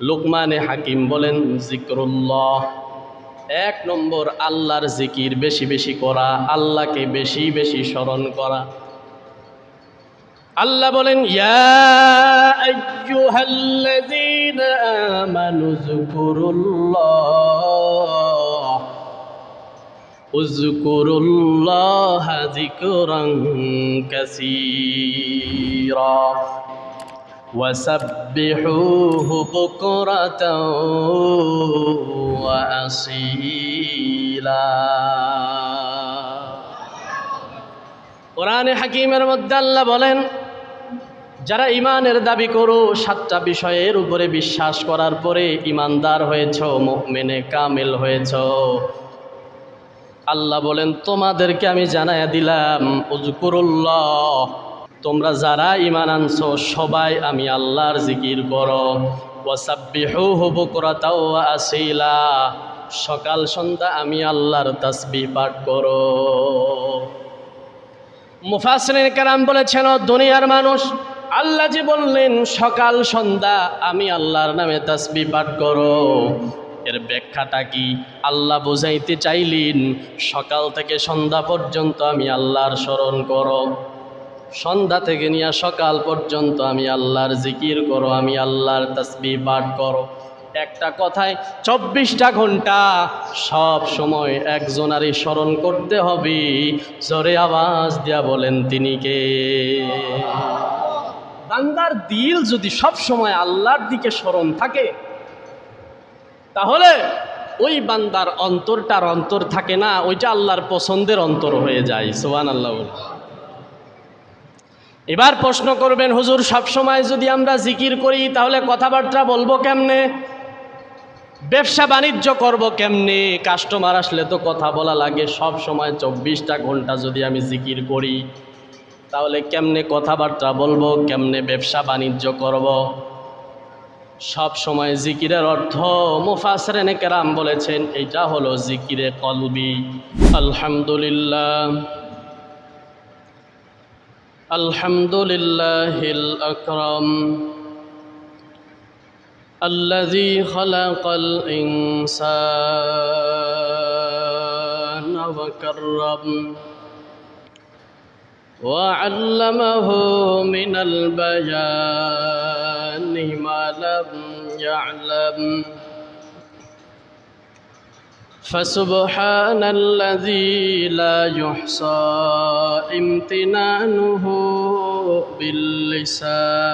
লুকমানে হাকিম বলেন জিক্রুল্লাহ এক নম্বর আল্লাহর জিকির বেশি বেশি করা, আল্লাহকে বেশি বেশি স্মরণ করা। আল্লাহ বলেন উযকুরুল্লাহ যিকরান কাসীরা। وسبحوه بكرة وأصيلا কোরআনে হাকিমের মধ্যে আল্লাহ বলেন যারা ইমানের দাবি করো সাতটা বিষয়ের উপরে বিশ্বাস করার পরে ইমানদার হয়েছ মেনে কামেল হয়েছ আল্লাহ বলেন তোমাদেরকে আমি জানাইয়া দিলাম উজকুরুল্লাহ তোমরা যারা ইমান আনছ, সবাই আমি আল্লাহর জিকির করো। আসিলা। সকাল সন্ধ্যা আমি আল্লাহর তাসবিহ পাঠ করো। মুফাসরিন কারাম বলেছেন, "ও দুনিয়ার মানুষ, আল্লাহ যে বললেন, সকাল সন্ধ্যা আমি আল্লাহর নামে তাসবি পাঠ করো। এর ব্যাখ্যাটা কি? আল্লাহ বোঝাইতে চাইলেন, সকাল থেকে সন্ধ্যা পর্যন্ত আমি আল্লাহর স্মরণ করো। সন্ধ্যা থেকে নিয়ে সকাল পর্যন্ত আমি আল্লাহর জিকির করো, আমি আল্লাহর তাসবি পাঠ করো। একটা কথায়, চব্বিশটা ঘণ্টা সব সময় একজনারই স্মরণ করতে হবে। জোরে আওয়াজ দিয়া বলেন, তিনি কে? বান্দার দিল যদি সব সময় আল্লাহর দিকে স্মরণ থাকে, তাহলে ওই বান্দার অন্তরটার অন্তর থাকে না, ওইটা আল্লাহর পছন্দের অন্তর হয়ে যায়। সোহান আল্লাহ। এবার প্রশ্ন করবেন, হুজুর সব সময় যদি আমরা জিকির করি, তাহলে কথাবার্তা বলব কেমনে? ব্যবসা বাণিজ্য করব কেমনে? কাস্টমার আসলে তো কথা বলা লাগে সব সময় চব্বিশটা ঘণ্টা যদি আমি জিকির করি, তাহলে কেমনে কথাবার্তা বলব, কেমনে ব্যবসা বাণিজ্য করব? সব সময় জিকিরের অর্থ মুফাসরেনে কেরাম বলেছেন এটা হলো জিকিরে কলবি। আলহামদুলিল্লাহ। الحمد لله الأكرم الذي خلق الإنسان وكرم وعلمه من البيان ما لم يعلم فسبحان الذي لا يحصى امتنانه باللسان.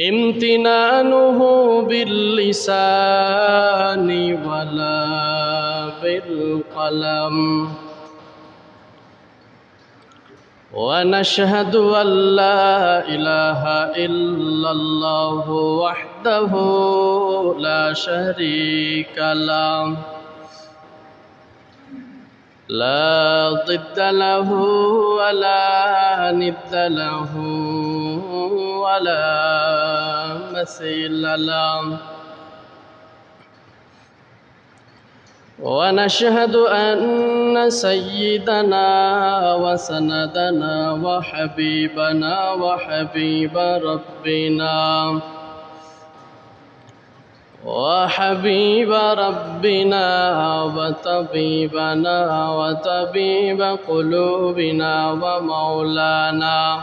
امتنانه باللسان ولا بالقلم. ونشهد أن لا إله إلا الله وحده لا شريك له. لا ضد له ولا ند له ولا مثيل له. ونشهد أن سيدنا وسندنا وحبيبنا وحبيب ربنا وحبيب ربنا وطبيبنا وطبيب قلوبنا ومولانا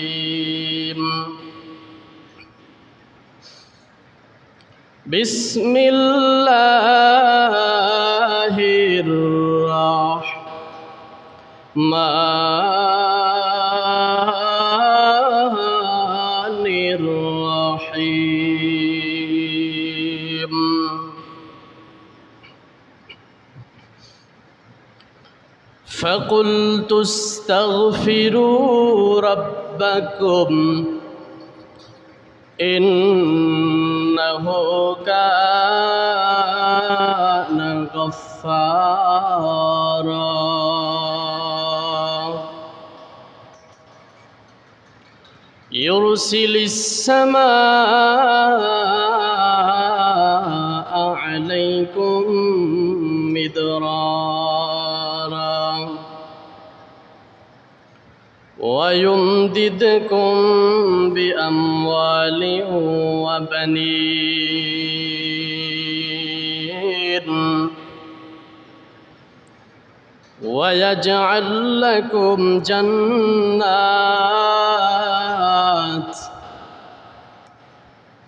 بسم الله الرحمن الرحيم. فقلت استغفروا ربكم إنه كان غفارا يرسل السماء عليكم مدرارا. ويمددكم بأموال وبنين. ويجعل لكم جنات.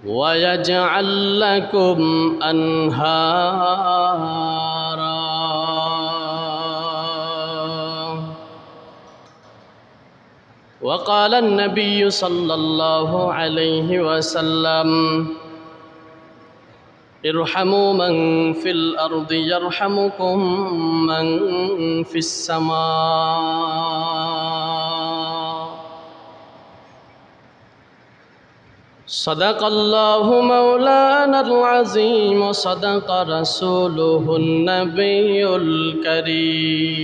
ويجعل لكم أنهارا وقال النبي صلى الله عليه وسلم ارحموا من في الأرض يرحمكم من في السماء. صدق الله مولانا العظيم وصدق رسوله النبي الكريم.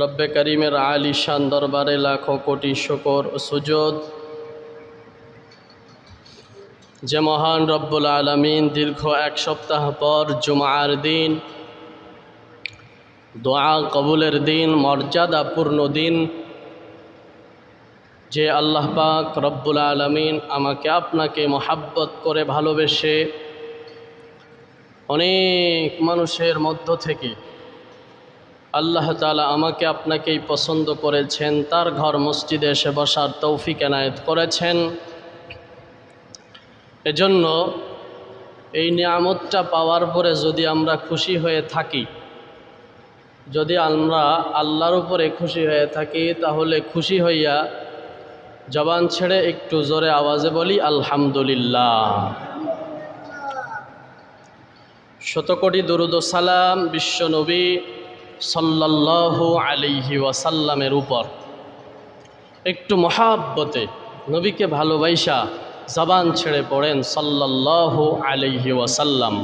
রব্বে করিমের আলী শান দরবারে লাখো কোটি শকর ও সুযোদ যে মহান রব্বুল আলমিন দীর্ঘ এক সপ্তাহ পর জুমার দিন, দোয়া কবুলের দিন, মর্যাদাপূর্ণ দিন, যে আল্লাহ পাক রব্বুল আলমিন আমাকে আপনাকে মহাব্বত করে ভালোবেসে অনেক মানুষের মধ্য থেকে আল্লাহ তালা আমাকে আপনাকেই পছন্দ করেছেন, তার ঘর মসজিদে এসে বসার তৌফিক এনায়েত করেছেন। এজন্য এই নিয়ামতটা পাওয়ার পরে যদি আমরা খুশি হয়ে থাকি, যদি আমরা আল্লাহর উপরে খুশি হয়ে থাকি, তাহলে খুশি হইয়া জবান ছেড়ে একটু জোরে আওয়াজে বলি, আলহামদুলিল্লাহ। শতকোটি দরুদ সালাম বিশ্বনবী সাল্লাল্লাহু আলিহি ওয়াসাল্লামের উপর। একটু মহাব্বতে নবীকে ভালোবাসা জবান ছেড়ে পড়েন সাল্লাল্লাহু আলিহি ওয়াসাল্লাম।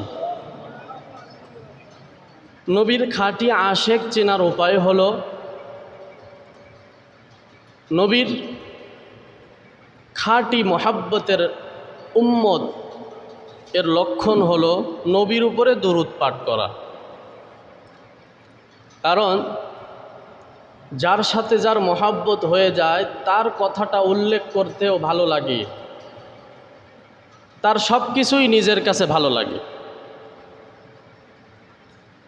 নবীর খাঁটি আশেক চেনার উপায় হল, নবীর খাঁটি মহাব্বতের উম্মত এর লক্ষণ হলো নবীর উপরে দরুদ পাঠ করা। কারণ যার সাথে যার মহাব্বত হয়ে যায়, তার কথাটা উল্লেখ করতেও ভালো লাগে। তার সব কিছুই নিজের কাছে ভালো লাগে।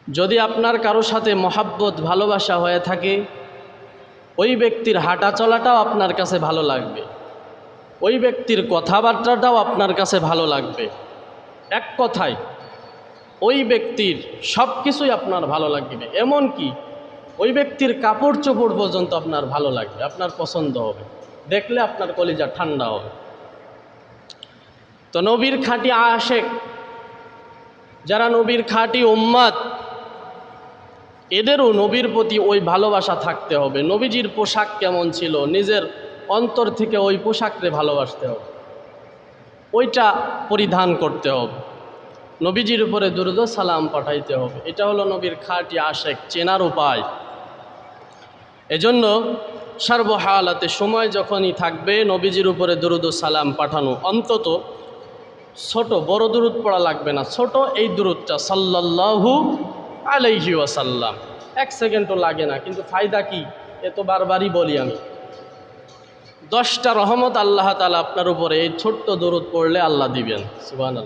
যদি আপনার কারও সাথে মহাব্বত, ভালোবাসা হয়ে থাকে, ওই ব্যক্তির হাঁটা চলাটাও আপনার কাছে ভালো লাগবে। ওই ব্যক্তির কথাবার্তাটাও আপনার কাছে ভালো লাগবে। এক কথায় ওই ব্যক্তির সব কিছুই আপনার ভালো লাগবে। এমন কি ওই ব্যক্তির কাপড় চোপড় পর্যন্ত আপনার ভালো লাগবে, আপনার পছন্দ হবে। দেখলে আপনার কলিজা ঠান্ডা হবে। তো নবীর খাঁটি আশেক, যারা নবীর খাঁটি উম্মাদ, এদেরও নবীর প্রতি ওই ভালোবাসা থাকতে হবে। নবীজির পোশাক কেমন ছিল? নিজের অন্তর থেকে ওই পোশাকরে ভালোবাসতে হবে। ওইটা পরিধান করতে হবে। নবীজির উপরে দুরুদ সালাম পাঠাইতে হবে। এটা হলো নবীর খাঁটি আশেক, চেনার উপায়। এজন্য সর্বহালাতে সময় যখনই থাকবে, নবীজির উপরে দুরুদ সালাম পাঠানো অন্তত ছোট, বড় দূরত পড়া লাগবে না। ছোট এই দূরতটা সাল্লাল্লাহু আলাইহি ওয়াসাল্লাম। এক সেকেন্ডও লাগে না, কিন্তু ফায়দা কি? এ তো বারবারই বলি আমি। দশটা রহমত আল্লাহ তালা আপনার উপরে এই ছোট্ট দূরত পড়লে আল্লাহ দিবেন। সুবান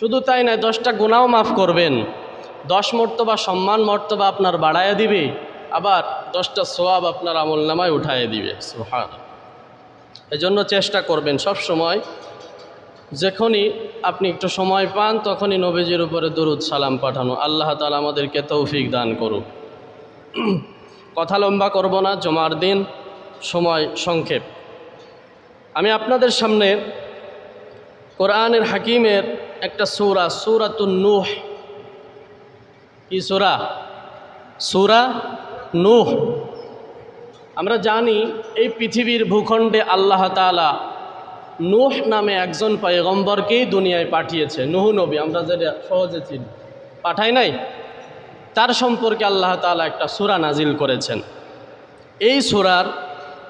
শুধু তাই নয়, দশটা গুণাও মাফ করবেন। দশ মর্তবা সম্মান মর্তবা আপনার বাড়াইয়া দিবে, আবার দশটা সোয়াব আপনার আমল নামায় উঠাইয়া দিবে। সুহান এজন্য চেষ্টা করবেন সব সময়, যখনই আপনি একটু সময় পান, তখনই নবীজির উপরে দরুদ সালাম পাঠানো। আল্লাহ তালা আমাদেরকে তৌফিক দান করুক। কথা লম্বা করব না, জমার দিন সময় সংক্ষেপ। আমি আপনাদের সামনে কোরআনের হাকিমের একটা সূরা, সূরাতুন নূহ। কি সূরা? সূরা নূহ। আমরা জানি এই পৃথিবীর ভূখণ্ডে আল্লাহ তাআলা নূহ নামে একজন পয়গম্বরকেই দুনিয়ায় পাঠিয়েছে। নুহ নবী, আমরা যেটা সহজে চিনি। পাঠাই নাই? তার সম্পর্কে আল্লাহ তাআলা একটা সুরা নাজিল করেছেন। এই সূরার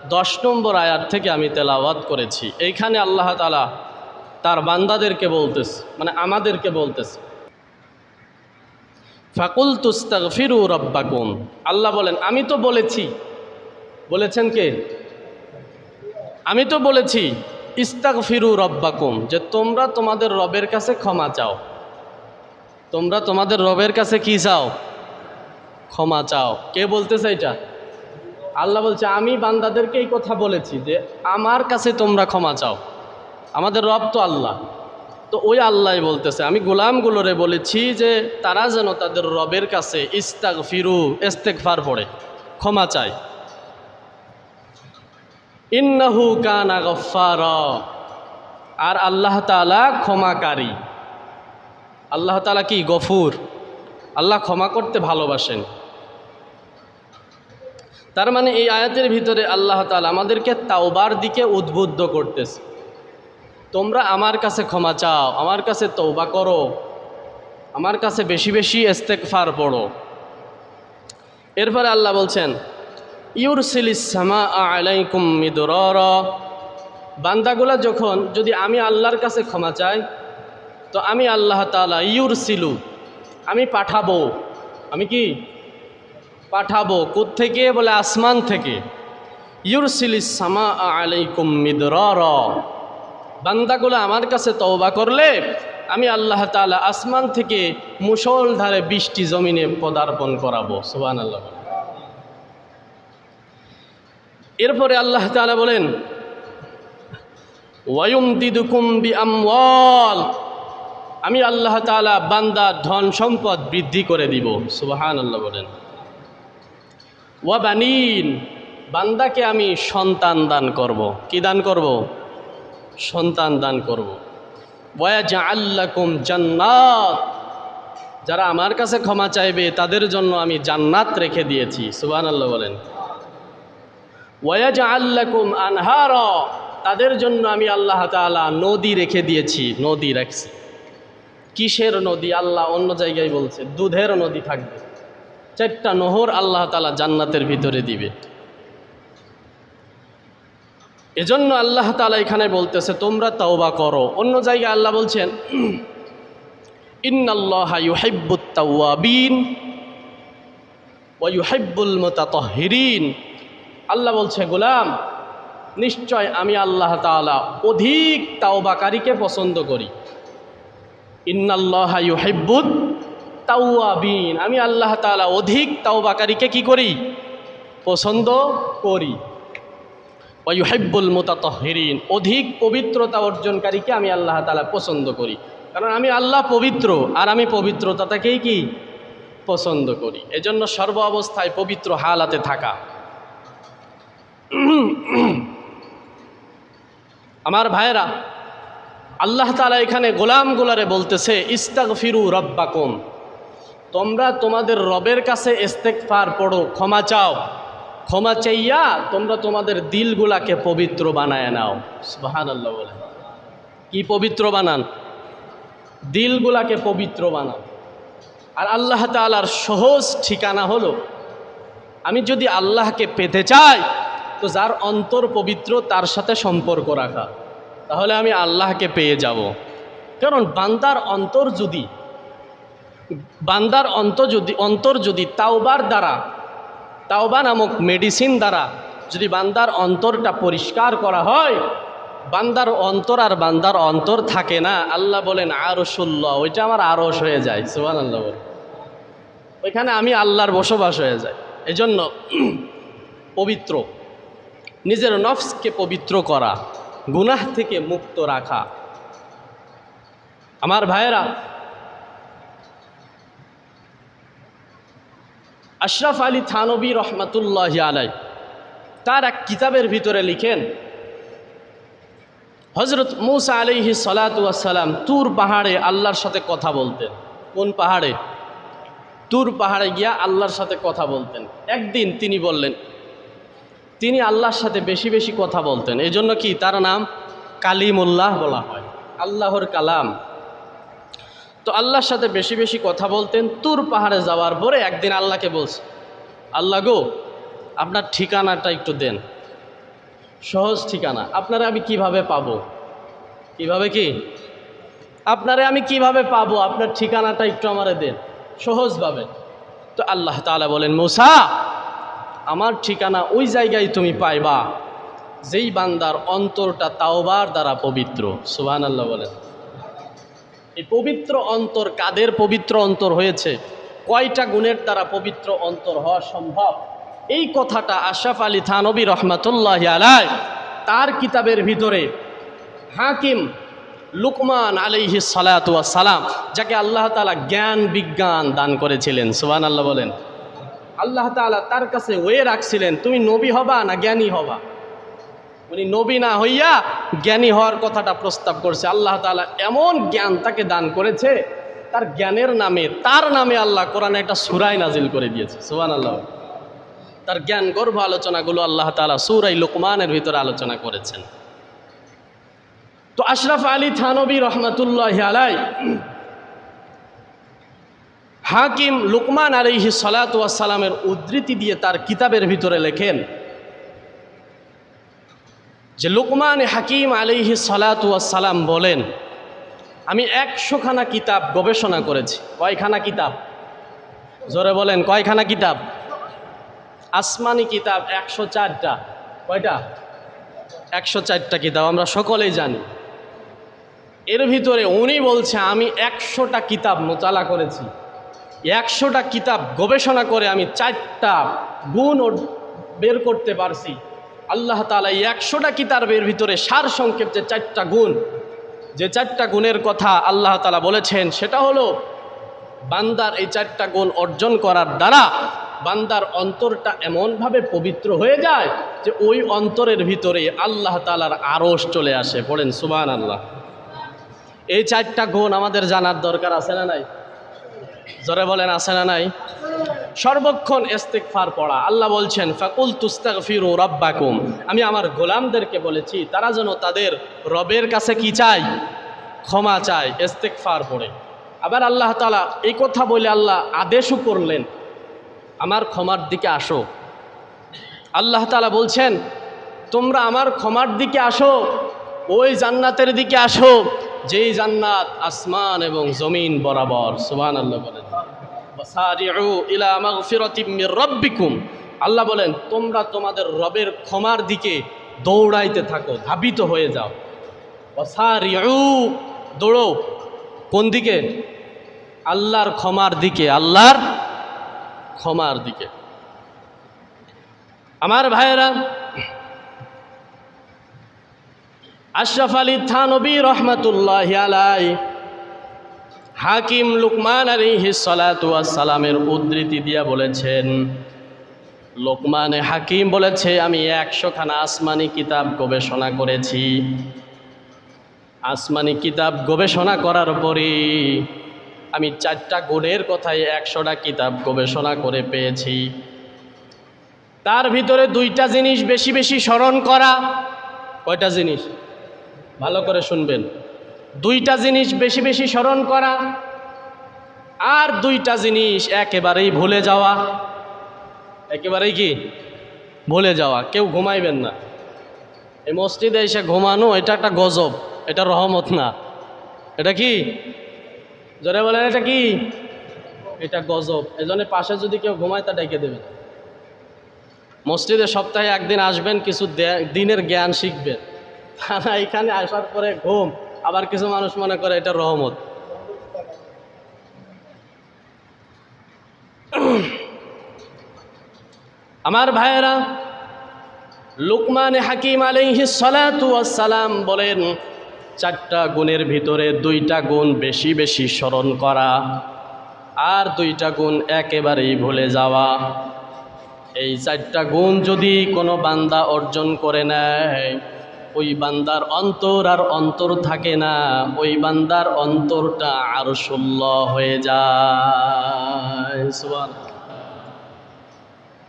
দশ নম্বর আয়াত থেকে আমি তেলাওয়াত করেছি। এইখানে আল্লাহ তালা তার বান্দাদেরকে বলতেছে মানে আমাদেরকে বলতেছে। ফাকুল তুস্তাক ফিরু রব্বাকুম। আল্লাহ বলেন, আমি তো বলেছি। বলেছেন কে? আমি তো বলেছি ইস্তাক ফিরু রব্বাকুম, যে তোমরা তোমাদের রবের কাছে ক্ষমা চাও। তোমরা তোমাদের রবের কাছে কি চাও? ক্ষমা চাও। কে বলতেছে এটা? আল্লাহ বলছে, আমি বান্দাদেরকে এই কথা বলেছি যে, আমার কাছে তোমরা ক্ষমা চাও। আমাদের রব তো আল্লাহ। তো ওই আল্লাহ বলতেছে, আমি গোলামগুলোরে বলেছি যে তারা যেন তাদের রবের কাছে ইস্তাক ফিরু ইস্তেকফার পড়ে, ক্ষমা চায়। ইন্নাহু কানা গফার আর আল্লাহ তালা ক্ষমাকারী। আল্লাহ তালা কি? গফুর। আল্লাহ ক্ষমা করতে ভালোবাসেন। তার মানে এই আয়াতের ভিতরে আল্লাহ তালা আমাদেরকে তাওবার দিকে উদ্বুদ্ধ করতেছে। তোমরা আমার কাছে ক্ষমা চাও, আমার কাছে তৌবা করো, আমার কাছে বেশি বেশি ইস্তেকফার পড়ো। এরপরে আল্লাহ বলছেন ইউরসিলিসামা আলাইকুম মিদর বান্দাগুলা যখন, যদি আমি আল্লাহর কাছে ক্ষমা চাই, তো আমি আল্লাহ তালা ইউরসিলু, আমি পাঠাবো। আমি কি? পাঠাবো। থেকে বলে আসমান থেকে। ইউরসিলিস সামা আলাইকুম মিদর বান্দাগুলো আমার কাছে তওবা করলে আমি আল্লাহ তাআলা আসমান থেকে মুসলধারে বৃষ্টি জমিনে পদার্পণ করাবো সুবান আল্লাহ এরপরে আল্লাহ তাআলা বলেন ওয়ুম আমওয়াল আমি আল্লাহ তাআলা বান্দা ধন সম্পদ বৃদ্ধি করে দিব সুবাহান আল্লাহ বলেন ওয়াবানিন বান্দাকে আমি সন্তান দান করব, কি দান করব? সন্তান দান করব। ওয়াজা আল্লাকুম জান্নাত। যারা আমার কাছে ক্ষমা চাইবে, তাদের জন্য আমি জান্নাত রেখে দিয়েছি। সুবান আল্লাহ বলেন। ওয়াজা আল্লাকুম আনহার। তাদের জন্য আমি আল্লাহ তাআলা নদী রেখে দিয়েছি, নদী রাখছি। কিসের নদী? আল্লাহ অন্য জায়গায় বলছে, দুধের নদী থাকবে। চারটা নহর আল্লাহ তালা জান্নাতের ভিতরে দিবে। এজন্য আল্লাহ তালা এখানে বলতেছে, তোমরা তাওবা করো। অন্য জায়গায় আল্লাহ বলছেন, ইন্নাল্লাহ ইউহিব্বুত তাওয়াবিন ওয়া ইউহিব্বুল মুতাতাহহিরিন। আল্লাহ বলছে, গোলাম, নিশ্চয় আমি আল্লাহ তাআলা অধিক তাওবাকারীকে পছন্দ করি। ইন্নাল্লাহ ইউহিব্বুত তাওয়াবিন। আমি আল্লাহ তাআলা অধিক তাওবাকারীকে কি করি? পছন্দ করি। ওয়ুহেব্বুল মোতাতহিরিন অধিক পবিত্রতা অর্জনকারীকে আমি আল্লাহ তালা পছন্দ করি। কারণ আমি আল্লাহ পবিত্র, আর আমি পবিত্রতাটাকেই কি? পছন্দ করি। এজন্য সর্ব অবস্থায় পবিত্র হালাতে থাকা। আমার ভাইয়েরা, আল্লাহ তালা এখানে গোলামগুলারে বলতেছে ইস্তাক ফিরু রব্বাকুম। তোমরা তোমাদের রবের কাছে ইস্তেকফার পড়ো, ক্ষমা চাও। ক্ষমা চাইয়া তোমরা তোমাদের দিলগুলাকে পবিত্র বানায় নাও। সুবাহান আল্লাহ বলে কি পবিত্র বানান? দিলগুলাকে পবিত্র বানান আর আল্লাহ তালার সহজ ঠিকানা হলো, আমি যদি আল্লাহকে পেতে চাই, তো যার অন্তর পবিত্র তার সাথে সম্পর্ক রাখা। তাহলে আমি আল্লাহকে পেয়ে যাব। কারণ বান্দার অন্তর যদি, বান্দার অন্তর যদি অন্তর যদি তাওবার দ্বারা তাওবা নামক মেডিসিন দ্বারা যদি বান্দার অন্তরটা পরিষ্কার করা হয়, বান্দার অন্তর আর বান্দার অন্তর থাকে না। আল্লাহ বলেন, আরশুল্লাহ ওইটা আমার আরস হয়ে যায় সুবান আল্লাহ বলে ওইখানে আমি আল্লাহর বসবাস হয়ে যায় এজন্য পবিত্র, নিজের নফসকে পবিত্র করা, গুনাহ থেকে মুক্ত রাখা। আমার ভাইয়েরা আশরাফ আলী থানবী রহমতুল্লাহ আলাই, তার এক কিতাবের ভিতরে লিখেন হজরত মুসা আলিহি সালাতাম তুর পাহাড়ে আল্লাহর সাথে কথা বলতেন। কোন পাহাড়ে? তুর পাহাড়ে গিয়া আল্লাহর সাথে কথা বলতেন। একদিন তিনি বললেন, তিনি আল্লাহর সাথে বেশি বেশি কথা বলতেন। এই জন্য কি তার নাম কালিমুল্লাহ বলা হয়। আল্লাহর কালাম। তো আল্লাহর সাথে বেশি বেশি কথা বলতেন, তুর পাহাড়ে যাওয়ার পরে একদিন আল্লাহকে বলছে, আল্লাহ গো, আপনার ঠিকানাটা একটু দেন। সহজ ঠিকানা, আপনারা আমি কীভাবে পাব? কীভাবে কি? আপনারে আমি কীভাবে পাবো? আপনার ঠিকানাটা একটু আমারে দেন। সহজভাবে। তো আল্লাহ তাআলা বলেন, মুসা, আমার ঠিকানা ওই জায়গায় তুমি পাইবা, যেই বান্দার অন্তরটা তাওবার দ্বারা পবিত্র। সুবহান আল্লাহ বলেন। এই পবিত্র অন্তর কাদের পবিত্র অন্তর হয়েছে? কয়টা গুণের দ্বারা পবিত্র অন্তর হওয়া সম্ভব? এই কথাটা আশরাফ আলী থানবী রহমাতুল্লাহ আলাই তার কিতাবের ভিতরে হাকিম লুকমান আলিহি সালাম যাকে আল্লাহ তালা জ্ঞান, বিজ্ঞান দান করেছিলেন। সুবান আল্লাহ বলেন। আল্লাহ তালা তার কাছে ওয়ে রাখছিলেন, তুমি নবী হবা না জ্ঞানী হবা? উনি নবী না হইয়া জ্ঞানী হওয়ার কথাটা প্রস্তাব করছে। আল্লাহ তালা এমন জ্ঞান তাকে দান করেছে, তার জ্ঞানের নামে, তার নামে আল্লাহ কোরআনে একটা সুরাই নাজিল করে দিয়েছে। সুবান আল্লাহ তার জ্ঞান গর্ভ আলোচনাগুলো আল্লাহ তালা সুরাই লোকমানের ভিতরে আলোচনা করেছেন। তো আশরাফ আলী থানবী রহমতুল্লাহ আলাই হাকিম লুকমান আলিহি সালাতামের উদ্ধৃতি দিয়ে তার কিতাবের ভিতরে লেখেন যে লুকমান হাকিম আলিহি সালাতাম বলেন, আমি একশোখানা কিতাব গবেষণা করেছি। কয়খানা কিতাব? জোরে বলেন, কয়খানা কিতাব? আসমানি কিতাব একশো চারটা। কয়টা? একশো চারটা কিতাব, আমরা সকলেই জানি। এর ভিতরে উনি বলছে, আমি একশোটা কিতাব মোতালা করেছি। একশোটা কিতাব গবেষণা করে আমি চারটা গুণ বের করতে পারছি। আল্লাহ তালা এই একশোটা কিতাবের ভিতরে সার সংক্ষেপ যে চারটা গুণ, যে চারটা গুণের কথা আল্লাহ তালা বলেছেন, সেটা হলো বান্দার এই চারটা গুণ অর্জন করার দ্বারা বান্দার অন্তরটা এমনভাবে পবিত্র হয়ে যায় যে ওই অন্তরের ভিতরে আল্লাহ তালার আরস চলে আসে। পড়েন সুবান আল্লাহ এই চারটা গুণ আমাদের জানার দরকার আছে না নাই? জোরে বলেন, আছে না নাই? সর্বক্ষণ ইস্তেকফার পড়া। আল্লাহ বলছেন, ফাকুল তুস্তাগফিরু রব্বাকুম। আমি আমার গোলামদেরকে বলেছি, তারা যেন তাদের রবের কাছে কি চাই ক্ষমা চায় ইস্তেকফার পড়ে। আবার আল্লাহ তালা এই কথা বলে আল্লাহ আদেশও করলেন, আমার ক্ষমার দিকে আসো। আল্লাহ তালা বলছেন, তোমরা আমার ক্ষমার দিকে আসো, ওই জান্নাতের দিকে আসো, যেই জান্নাত আসমান এবং জমিন বরাবর। সুবান আল্লাহ বলেন। আল্লাহ বলেন, তোমরা তোমাদের রবের ক্ষমার দিকে দৌড়াইতে থাকো, ধাবিত হয়ে যাও। দৌড়ো। কোন দিকে? আল্লাহর ক্ষমার দিকে, আল্লাহর ক্ষমার দিকে। আমার ভাইয়েরা, আশরাফ আলী থানবী রহমতুল্লাহ আলাই হাকিম লুকমান আলিহি সালামের উদ্ধৃতি দিয়া বলেছেন, লোকমানে হাকিম বলেছে, আমি একশোখানা আসমানি কিতাব গবেষণা করেছি। আসমানি কিতাব গবেষণা করার পরে আমি চারটা গুণের কথায় একশোটা কিতাব গবেষণা করে পেয়েছি। তার ভিতরে দুইটা জিনিস বেশি বেশি স্মরণ করা। কয়টা জিনিস? ভালো করে শুনবেন। দুইটা জিনিস বেশি বেশি স্মরণ করা আর দুইটা জিনিস একেবারেই ভুলে যাওয়া। একেবারেই কি? ভুলে যাওয়া। কেউ ঘুমাইবেন না। এই মসজিদে এসে ঘুমানো, এটা একটা গজব, এটা রহমত না। এটা কি? জোরে বলেন, এটা কি? এটা গজব। এজন্য পাশে যদি কেউ ঘুমায়, তা ডেকে দেবেন। মসজিদে সপ্তাহে একদিন আসবেন, কিছু দিনের জ্ঞান শিখবেন। তা এখানে আসার পরে ঘুম। আবার কিছু মানুষ মনে করে এটা রহমত। আমার ভাইয়েরা, লুকমান হাকিম সালাম বলেন, চারটা গুণের ভিতরে দুইটা গুণ বেশি বেশি স্মরণ করা আর দুইটা গুণ একেবারেই ভুলে যাওয়া। এই চারটা গুণ যদি কোনো বান্দা অর্জন করে নেয় ওই বান্দার অন্তর আর অন্তর থাকে না, ওই বান্দার অন্তরটা আরও ষোল্ল হয়ে যায়।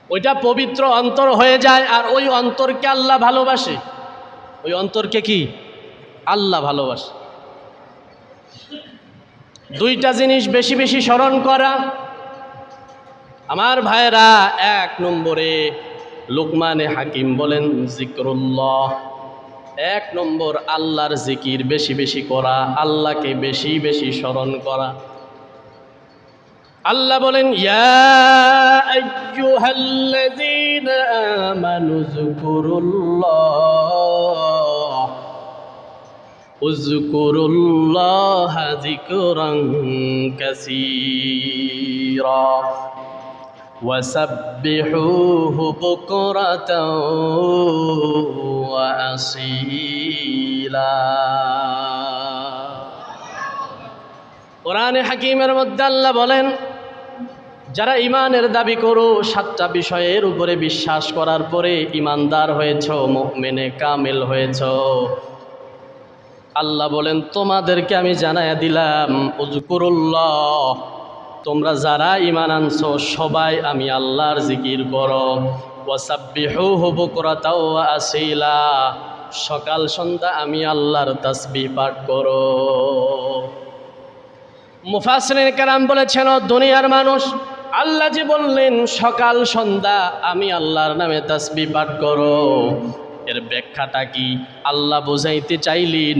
ওইটা পবিত্র অন্তর হয়ে যায় আর ওই অন্তরকে আল্লাহ ভালোবাসে। ওই অন্তরকে কি? আল্লাহ ভালোবাসে। দুইটা জিনিস বেশি বেশি স্মরণ করা। আমার ভাইয়েরা, এক নম্বরে লুকমানে হাকিম বলেন, জিক্রুল্লাহ। এক নম্বর আল্লাহর জিকির বেশি বেশি করা, আল্লাহকে বেশি বেশি স্মরণ করা। আল্লাহ বলেন উযকুরুল্লাহ যিকরান কাসীরা। وسبحوه بكرة وأصيلا কোরআনে হাকিমের মধ্যে আল্লাহ বলেন যারা ইমানের দাবি করো সাতটা বিষয়ের উপরে বিশ্বাস করার পরে ইমানদার হয়েছ মেনে কামেল হয়েছ আল্লাহ বলেন তোমাদেরকে আমি জানাইয়া দিলাম উজকুরুল্লাহ তোমরা যারা ইমান আনছো, সবাই আমি আল্লাহর জিকির করো। ওয়াসাব্বিহু বুকরাতাও ওয়া আসিলা। সকাল সন্ধ্যা আমি আল্লাহর তাসবিহ পাঠ করো। মুফাসরিন কারাম বলেছেন দুনিয়ার মানুষ আল্লাহ যে বললেন, সকাল সন্ধ্যা আমি আল্লাহর নামে তাসবি পাঠ করো। এর ব্যাখ্যাটা কি? আল্লাহ বুঝাইতে চাইলেন,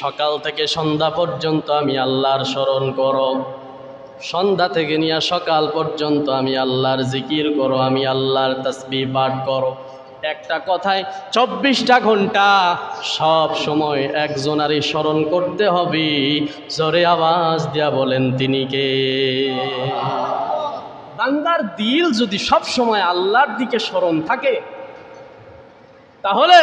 সকাল থেকে সন্ধ্যা পর্যন্ত আমি আল্লাহর স্মরণ করো। সন্ধ্যা থেকে নিয়ে সকাল পর্যন্ত আমি আল্লাহর জিকির করো, আমি আল্লাহর তাসবি পাঠ করো। একটা কথায় চব্বিশটা ঘণ্টা সব সময় একজনারই স্মরণ করতে হবে। জোরে আওয়াজ দিয়া বলেন, তিনি কে? বান্দার দিল যদি সব সময় আল্লাহর দিকে স্মরণ থাকে, তাহলে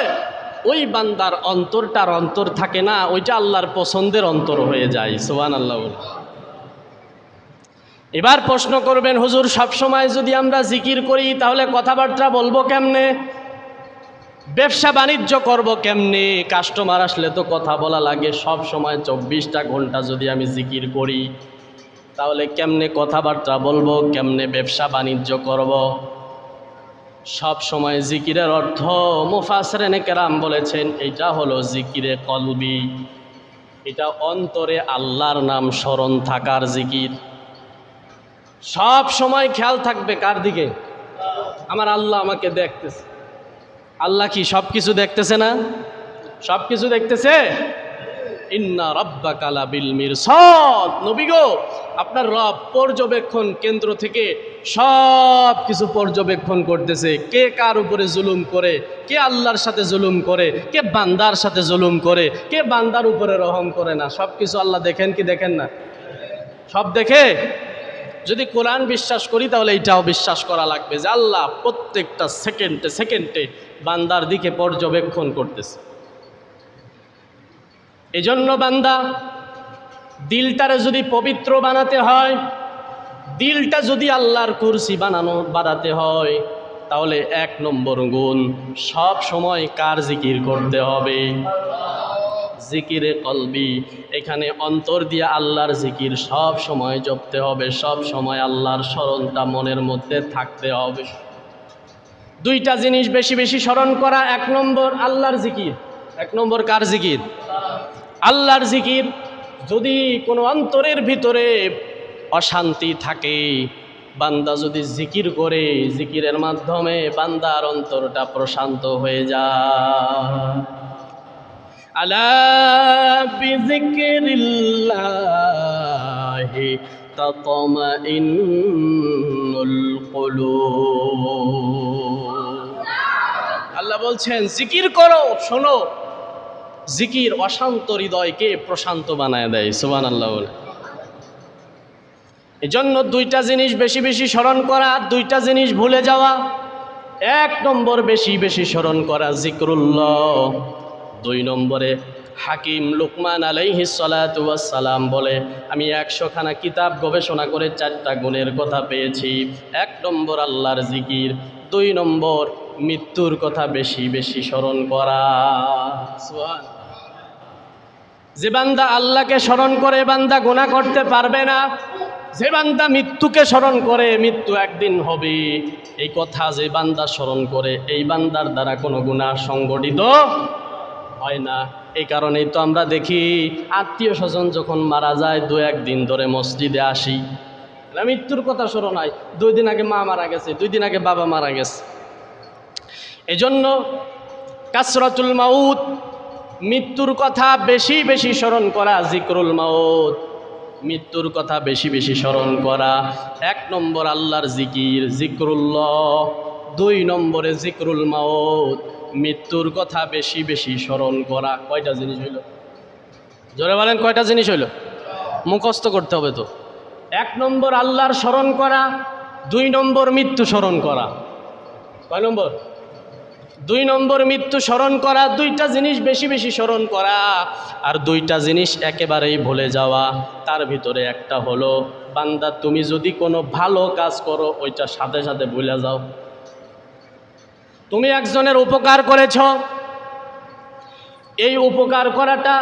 ওই বান্দার অন্তরটার অন্তর থাকে না, ওইটা আল্লাহর পছন্দের অন্তর হয়ে যায়। সোহান আল্লাহ এবার প্রশ্ন করবেন, হুজুর সব সময় যদি আমরা জিকির করি, তাহলে কথাবার্তা বলব কেমনে? ব্যবসা বাণিজ্য করব কেমনে? কাস্টমার আসলে তো কথা বলা লাগে সব সময় চব্বিশটা ঘণ্টা যদি আমি জিকির করি, তাহলে কেমনে কথাবার্তা বলব, কেমনে ব্যবসা বাণিজ্য করব? সব সময় জিকিরের অর্থ মুফাসরেনে কেরাম বলেছেন এটা হলো জিকিরে কলবি। এটা অন্তরে আল্লাহর নাম স্মরণ থাকার জিকির। সব সময় খেয়াল থাকবে কার দিকে? আমার আল্লাহ আমাকে দেখতেছে। আল্লাহ কি সব কিছু দেখতেছে না? সব কিছু দেখতেছে? ইন্না রব্বা কালা বিল মিরসাদ। নবী গো, আপনার রব পর্যবেক্ষণ কেন্দ্র থেকে সব কিছু পর্যবেক্ষণ করতেছে। কে কার উপরে জুলুম করে, কে আল্লাহর সাথে জুলুম করে, কে বান্দার সাথে জুলুম করে, কে বান্দার উপরে রহম করে না। সব কিছু আল্লাহ দেখেন কি দেখেন না? সব দেখে? যদি কোরআন বিশ্বাস করি, তাহলে এটাও বিশ্বাস করা লাগবে যে আল্লাহ প্রত্যেকটা সেকেন্ডে সেকেন্ডে বান্দার দিকে পর্যবেক্ষণ করতেছে। এজন্য বান্দা, দিলটারে যদি পবিত্র বানাতে হয়, দিলটা যদি আল্লাহর কুরসি বানানো, বানাতে হয়, তাহলে এক নম্বর গুণ সব সময় কার জিকির করতে হবে? জিকিরে কলবি। এখানে অন্তর দিয়ে আল্লাহর জিকির সব সময় জপতে হবে, সব সময় আল্লাহর স্মরণটা মনের মধ্যে থাকতে হবে। দুইটা জিনিস বেশি বেশি স্মরণ করা, এক নম্বর আল্লাহর জিকির। এক নম্বর কার জিকির? আল্লাহর জিকির যদি কোনো অন্তরের ভিতরে অশান্তি থাকে, বান্দা যদি জিকির করে, জিকিরের মাধ্যমে বান্দার অন্তরটা প্রশান্ত হয়ে যায়। আলা বিযিকরিল্লাহি তাতমাইন্নুল কুলুব। আল্লাহ বলছেন, জিকির করো, শোনো। জিকির অশান্ত হৃদয়কে প্রশান্ত বানায় দেয় সুবান আল্লাহ বলে। এজন্য দুইটা জিনিস বেশি বেশি স্মরণ করা, দুইটা জিনিস ভুলে যাওয়া। এক নম্বর বেশি বেশি স্মরণ করা, জিক্রুল্লাহ। দুই নম্বরে হাকিম লুকমান আলাইহিসালাম বলে, আমি একশোখানা কিতাব গবেষণা করে চারটা গুণের কথা পেয়েছি। এক নম্বর আল্লাহর জিকির, দুই নম্বর মৃত্যুর কথা বেশি বেশি স্মরণ করা। যে বান্দা আল্লাহকে স্মরণ করে বান্দা গুণা করতে পারবে না। যে বান্দা মৃত্যুকে স্মরণ করে, মৃত্যু একদিন হবে। এই কথা যে বান্দা স্মরণ করে, এই বান্দার দ্বারা কোনো গুণা সংগঠিত হয় না। এই কারণেই তো আমরা দেখি আত্মীয় স্বজন যখন মারা যায়, দু একদিন ধরে মসজিদে আসি। মৃত্যুর কথা স্মরণ হয় দুই দিন আগে মা মারা গেছে, দুই দিন আগে বাবা মারা গেছে। এজন্য কাসরাতুল মাউত, মৃত্যুর কথা বেশি বেশি স্মরণ করা জিক্রুল মাউত। মৃত্যুর কথা বেশি বেশি স্মরণ করা, এক নম্বর আল্লাহর জিকির, জিক্রুল্লাহ। দুই নম্বরে জিক্রুল মাউত। মৃত্যুর কথা বেশি বেশি স্মরণ করা কয়টা জিনিস হইল? জোরে বলেন, কয়টা জিনিস হইল? মুখস্থ করতে হবে তো। এক নম্বর আল্লাহর স্মরণ করা, দুই নম্বর মৃত্যু স্মরণ করা। কয় নম্বর? দুই নম্বর মৃত্যু স্মরণ করা, দুইটা জিনিস বেশি বেশি স্মরণ করা, আর দুইটা জিনিস একেবারেই ভুলে যাওয়া। তার ভিতরে একটা হলো, বান্দা তুমি যদি কোনো ভালো কাজ করো, ওইটা সাথে সাথে ভুলে যাও। তুমি একজনের উপকার করেছ। এই উপকার করাটা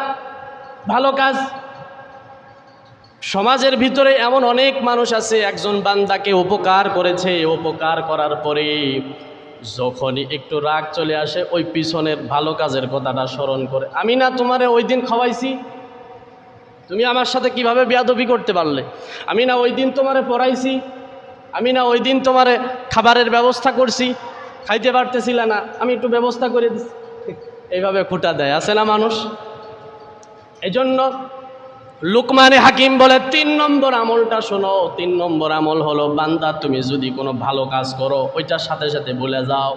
ভালো কাজ। সমাজের ভিতরে এমন অনেক মানুষ আছে, একজন বান্দাকে উপকার করেছে উপকার করার পরে যখনই একটু রাগ চলে আসে, ওই পিছনের ভালো কাজের কথাটা স্মরণ করে, আমি না তোমারে ওই দিন খাওয়াইছি? তুমি আমার সাথে কীভাবে বেয়াদবি করতে পারলে? আমি না ওই দিন তোমারে পড়াইছি? আমি না ওই দিন তোমারে খাবারের ব্যবস্থা করছি? খাইতে পারতেছিলে না, আমি একটু ব্যবস্থা করে দিচ্ছি এইভাবে খুঁটা দেয়, আছে না মানুষ? এজন্য লুকমানে হাকিম বলে, তিন নম্বর আমলটা শোনো, তিন নম্বর আমল হলো, বান্দা, তুমি যদি কোনো ভালো কাজ করো, ওইটার সাথে সাথে ভুলে যাও।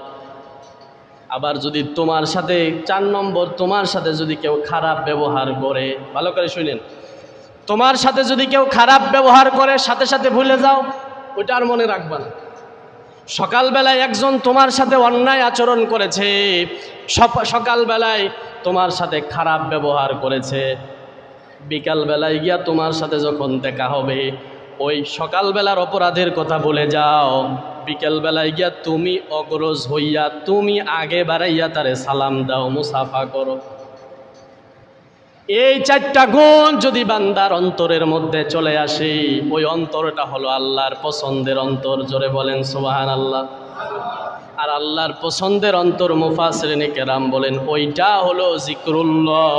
আবার যদি তোমার সাথে, চার নম্বর তোমার সাথে যদি কেউ খারাপ ব্যবহার করে, ভালো করে শুনেন। তোমার সাথে যদি কেউ খারাপ ব্যবহার করে, সাথে সাথে ভুলে যাও, ওইটা আর মনে রাখবা না। সকালবেলায় একজন তোমার সাথে অন্যায় আচরণ করেছে সকালবেলায় তোমার সাথে খারাপ ব্যবহার করেছে। বিকালবেলায় গিয়া তোমার সাথে যখন দেখা হবে, ওই সকালবেলার অপরাধের কথা বলে যাও। বিকালবেলায় গিয়া তুমি অগ্রজ হইয়া, তুমি আগে বাড়াইয়া তারে সালাম দাও, মুসাফা করো। এই চারটা গুণ যদি বান্দার অন্তরের মধ্যে চলে আসে, ওই অন্তরটা হলো আল্লাহর পছন্দের অন্তর, জোরে বলেন সুবাহান আল্লাহ আর আল্লাহর পছন্দের অন্তর মুফাসরিনে কেরাম বলেন, ওইটা হলো জিক্রুল্লাহ,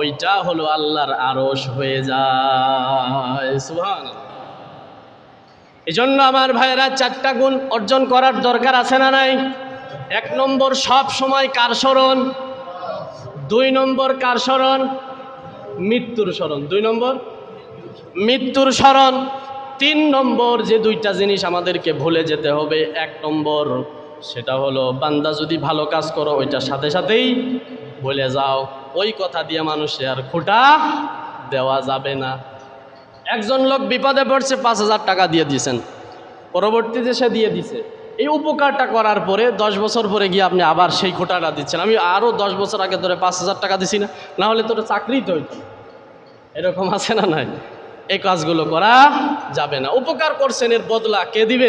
ওইটা হলো আল্লাহর আরশ হয়ে যায় সুবহান এই জন্য আমার ভাইয়েরা, চারটা গুণ অর্জন করার দরকার আছে না নাই? এক নম্বর, সব সময় কার স্মরণ? দুই নম্বর কার স্মরণ? মৃত্যুর স্মরণ। দুই নম্বর? মৃত্যুর স্মরণ। তিন নম্বর যে দুইটা জিনিস আমাদেরকে ভুলে যেতে হবে, এক নম্বর সেটা হলো, বান্দা যদি ভালো কাজ করো, ওইটার সাথে সাথেই ভুলে যাও। ওই কথা দিয়ে মানুষে আর খোটা দেওয়া যাবে না। একজন লোক বিপদে পড়ছে, পাঁচ হাজার টাকা দিয়ে দিয়েছেন। পরবর্তীতে সে দিয়ে দিছে। এই উপকারটা করার পরে দশ বছর পরে গিয়ে আপনি আবার সেই খোটাটা দিচ্ছেন। আমি আরও দশ বছর আগে ধরে পাঁচ হাজার টাকা দিছি না না হলে তোর চাকরি তো এরকম আছে না নাই? এই কাজগুলো করা যাবে না। উপকার করছেন এর বদলা কে দিবে?